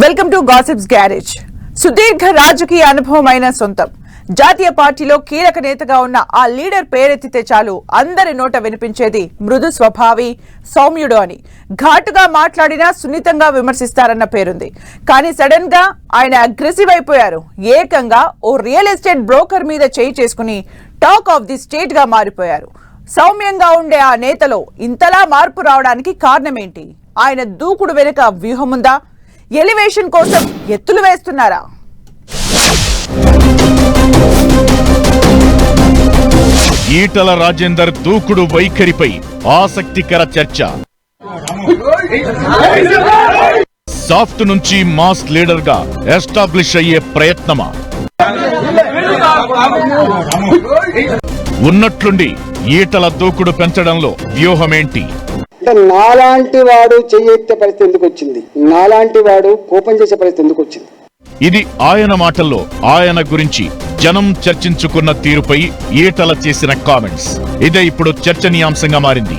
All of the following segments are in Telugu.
వెల్కమ్ టు గాసిప్స్ గ్యారేజ్ సుదీర్ఘ రాజకీయ అనుభవం అయిన సొంతం. జాతీయ పార్టీలో కీలక నేతగా ఉన్న ఆ లీడర్ పేరెత్తితే చాలు అందరి నోట వినిపించేది మృదు స్వభావి సౌమ్యుడు అని. ఘాటుగా మాట్లాడినా సున్నితంగా విమర్శిస్తారన్న పేరుంది. కానీ సడన్గా ఆయన అగ్రెసివ్ అయిపోయారు. ఏకంగా ఓ రియల్ ఎస్టేట్ బ్రోకర్ మీద చేయి చేసుకుని టాక్ ఆఫ్ ది స్టేట్గా మారిపోయారు. సౌమ్యంగా ఉండే ఆ నేతలో ఇంతలా మార్పు రావడానికి కారణమేంటి? ఆయన దూకుడు వెనుక వ్యూహముందా ఎలివేషన్ కోసం ఎత్తులు వేస్తున్నారా? ఈటల రాజేందర్ దూకుడు వైఖరిపై ఆసక్తికర చర్చ. సాఫ్ట్ నుంచి మాస్ లీడర్గా ఎస్టాబ్లిష్ అయ్యే ప్రయత్నమా? ఉన్నట్లుండి ఈటల దూకుడు పెంచడంలో వ్యూహమేంటి? అంటే నాలాంటి వాడు చెయ్యెత్తే పరిస్థితి ఎందుకు వచ్చింది? నాలాంటి వాడు కోపం చేసే పరిస్థితి ఎందుకు వచ్చింది? ఇది ఆయన మాటల్లో ఆయన గురించి జనం చర్చించుకున్న తీరుపై ఈటల చేసిన కామెంట్స్. ఇదే ఇప్పుడు చర్చనీయాంశంగా మారింది.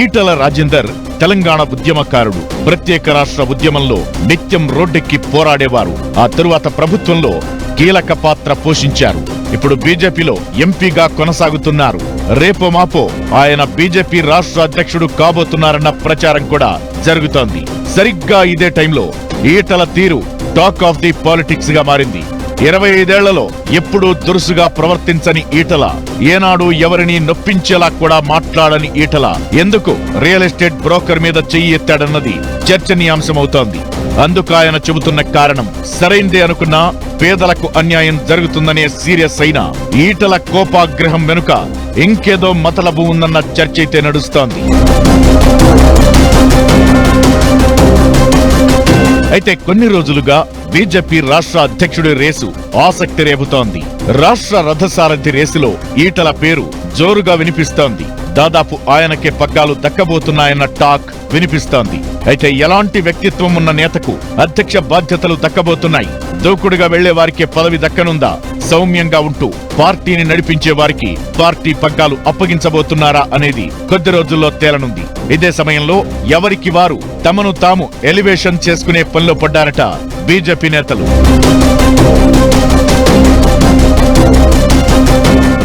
ఈటల రాజేందర్ తెలంగాణ ఉద్యమకారుడు ప్రత్యేక రాష్ట్ర ఉద్యమంలో నిత్యం రోడ్డెక్కి పోరాడేవారు. ఆ తరువాత ప్రభుత్వంలో కీలక పాత్ర పోషించారు. ఇప్పుడు బీజేపీలో ఎంపీగా కొనసాగుతున్నారు. రేపో మాపో ఆయన బీజేపీ రాష్ట్ర అధ్యక్షుడు కాబోతున్నారన్న ప్రచారం కూడా జరుగుతోంది. సరిగ్గా ఇదే టైంలో ఈటల తీరు టాక్ ఆఫ్ ది పాలిటిక్స్గా మారింది. ఇరవై ఐదేళ్ళలో ఎప్పుడూ దురుసుగా ప్రవర్తించని ఈటల ఏనాడు ఎవరిని నొప్పించేలా కూడా మాట్లాడని ఈటల ఎందుకు రియల్ ఎస్టేట్ బ్రోకర్ మీద చెయ్యి ఎత్తాడన్నది చర్చనీయాంశమవుతోంది. అందుకు ఆయన చెబుతున్న కారణం సరైందే అనుకున్నా పేదలకు అన్యాయం జరుగుతుందనే సీరియస్ అయిన ఈటల కోపాగ్రహం వెనుక ఇంకేదో మతలబు ఉందన్న చర్చ అయితే నడుస్తోంది. అయితే కొన్ని రోజులుగా బీజేపీ రాష్ట్ర అధ్యక్షుడి రేసు ఆసక్తి రేపుతోంది. రాష్ట్ర రథసారథి రేసులో ఈటల పేరు జోరుగా వినిపిస్తోంది. దాదాపు ఆయనకే పగ్గాలు దక్కబోతున్నాయన్న టాక్ వినిపిస్తోంది. అయితే ఎలాంటి వ్యక్తిత్వం ఉన్న నేతకు అధ్యక్ష బాధ్యతలు దక్కబోతున్నాయి? దూకుడుగా వెళ్ళే వారికి పదవి దక్కనుందా? సౌమ్యంగా ఉంటూ పార్టీని నడిపించే వారికి పార్టీ పగ్గాలు అప్పగించబోతున్నారా అనేది కొద్ది రోజుల్లో తేలనుంది. ఇదే సమయంలో ఎవరికి వారు తమను తాము ఎలివేషన్ చేసుకునే పనిలో పడ్డారట బీజేపీ నేతలు.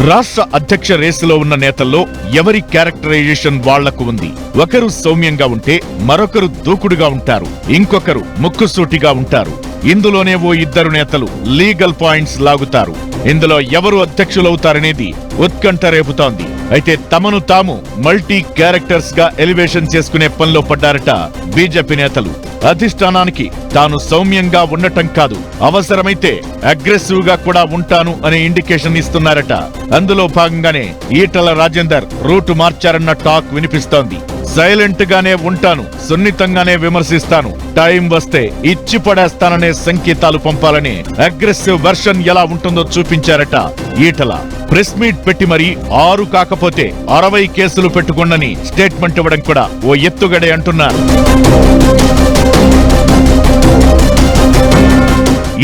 రాష్ట్ర అధ్యక్ష రేసులో ఉన్న నేతల్లో ఎవరి క్యారెక్టరైజేషన్ వాళ్ళకు ఉంది? ఒకరు సౌమ్యంగా ఉంటే మరొకరు దూకుడుగా ఉంటారు. ఇంకొకరు ముక్కుసూటిగా ఉంటారు. ఇందులోనే ఓ ఇద్దరు నేతలు లీగల్ పాయింట్స్ లాగుతారు. ఇందులో ఎవరు అధ్యక్షులవుతారనేది ఉత్కంఠ రేపుతోంది. అయితే తమను తాము మల్టీ క్యారెక్టర్స్గా ఎలివేషన్ చేసుకునే పనిలో పడ్డారట బీజేపీ నేతలు. అధిష్టానానికి తాను సౌమ్యంగా ఉండటం కాదు అవసరమైతే అగ్రెసివ్గా కూడా ఉంటాను అనే ఇండికేషన్ ఇస్తున్నారట. అందులో భాగంగానే ఈటల రాజేందర్ రూటు మార్చారన్న టాక్ వినిపిస్తోంది. సైలెంట్ గానే ఉంటాను సున్నితంగానే విమర్శిస్తాను. టైం వస్తే ఇచ్చి పడేస్తాననే సంకేతాలు పంపాలని అగ్రెసివ్ వెర్షన్ ఎలా ఉంటుందో చూపించారట ఈటల. ప్రెస్ మీట్ పెట్టి మరి ఆరు కాకపోతే అరవై కేసులు పెట్టుకోండని స్టేట్మెంట్ ఇవ్వడం కూడా ఓ ఎత్తుగడే అంటున్నారు.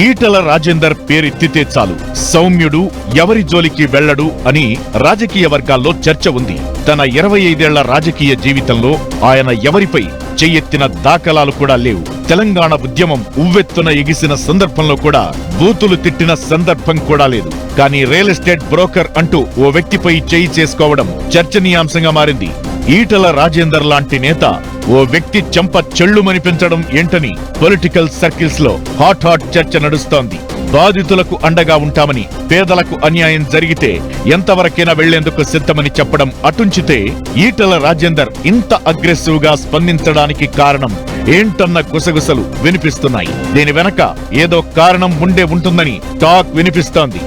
ఈటల రాజేందర్ పేరెత్తితే చాలు. సౌమ్యుడు ఎవరి జోలికి వెళ్ళడు అని రాజకీయ వర్గాల్లో చర్చ ఉంది. తన ఇరవై ఐదేళ్ళ రాజకీయ జీవితంలో ఆయన ఎవరిపై చెయ్యెత్తిన దాఖలాలు కూడా లేవు. తెలంగాణ ఉద్యమం ఉవ్వెత్తున ఎగిసిన సందర్భంలో కూడా బూతులు తిట్టిన సందర్భం కూడా లేదు. కానీ రియల్ ఎస్టేట్ బ్రోకర్ అంటూ ఓ వ్యక్తిపై చేయి చేసుకోవడం చర్చనీయాంశంగా మారింది. ఈటల రాజేందర్ లాంటి నేత ఓ వ్యక్తి చెంప చెళ్ళుమనిపించడం ఏంటని పొలిటికల్ సర్కిల్స్లో హాట్ హాట్ చర్చ నడుస్తోంది. బాధితులకు అండగా ఉంటామని పేదలకు అన్యాయం జరిగితే ఎంతవరకైనా వెళ్ళేందుకు సిద్ధమని చెప్పడం అటుంచితే ఈటల రాజేందర్ ఇంత అగ్రెసివ్గా స్పందించడానికి కారణం ఏంటన్న గుసగుసలు వినిపిస్తున్నాయి. దీని వెనక ఏదో కారణం ఉండే ఉంటుందని టాక్ వినిపిస్తోంది.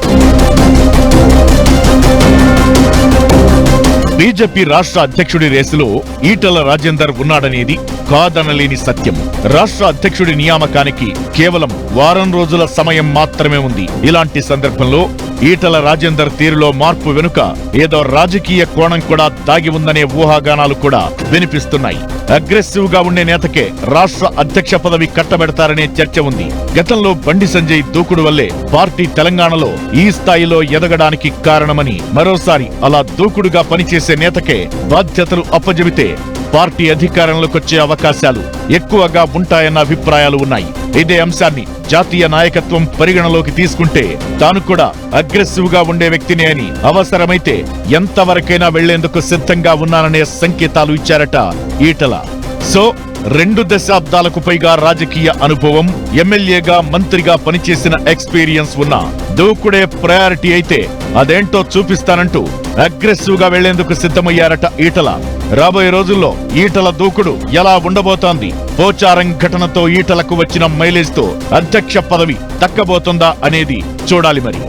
బీజేపీ రాష్ట్ర అధ్యక్షుడి రేసులో ఈటల రాజేందర్ ఉన్నాడనేది కాదనలేని సత్యం. రాష్ట్ర అధ్యక్షుడి నియామకానికి కేవలం వారం రోజుల సమయం మాత్రమే ఉంది. ఇలాంటి సందర్భంలో ఈటల రాజేందర్ తీరులో మార్పు వెనుక ఏదో రాజకీయ కోణం కూడా దాగి ఉందనే ఊహాగానాలు కూడా వినిపిస్తున్నాయి. అగ్రెసివ్గా ఉండే నేతకే రాష్ట్ర అధ్యక్ష పదవి కట్టబెడతారనే చర్చ ఉంది. గతంలో బండి సంజయ్ దూకుడు వల్లే పార్టీ తెలంగాణలో ఈ స్థాయిలో ఎదగడానికి కారణమని మరోసారి అలా దూకుడుగా పనిచేసే నేతకే బాధ్యతలు అప్పజెబితే పార్టీ అధికారంలోకొచ్చే అవకాశాలు ఎక్కువగా ఉంటాయన్న అభిప్రాయాలు ఉన్నాయి. ఇదే అంశాన్ని జాతీయ నాయకత్వం పరిగణలోకి తీసుకుంటే తాను కూడా అగ్రెసివ్గా ఉండే వ్యక్తిని అని అవసరమైతే ఎంతవరకైనా వెళ్ళేందుకు సిద్ధంగా ఉన్నాననే సంకేతాలు ఇచ్చారట ఈటల. సో రెండు దశాబ్దాలకు పైగా రాజకీయ అనుభవం ఎమ్మెల్యేగా మంత్రిగా పనిచేసిన ఎక్స్పీరియన్స్ ఉన్న దూకుడే ప్రయారిటీ అయితే అదేంటో చూపిస్తానంటూ అగ్రెసివ్గా వెళ్ళేందుకు సిద్ధమయ్యారట ఈటల. రాబోయే రోజుల్లో ఈటల దూకుడు ఎలా ఉండబోతోంది? పోచారం ఘటనతో ఈటలకు వచ్చిన మైలేజ్తో అధ్యక్ష పదవి దక్కబోతుందా అనేది చూడాలి మరి.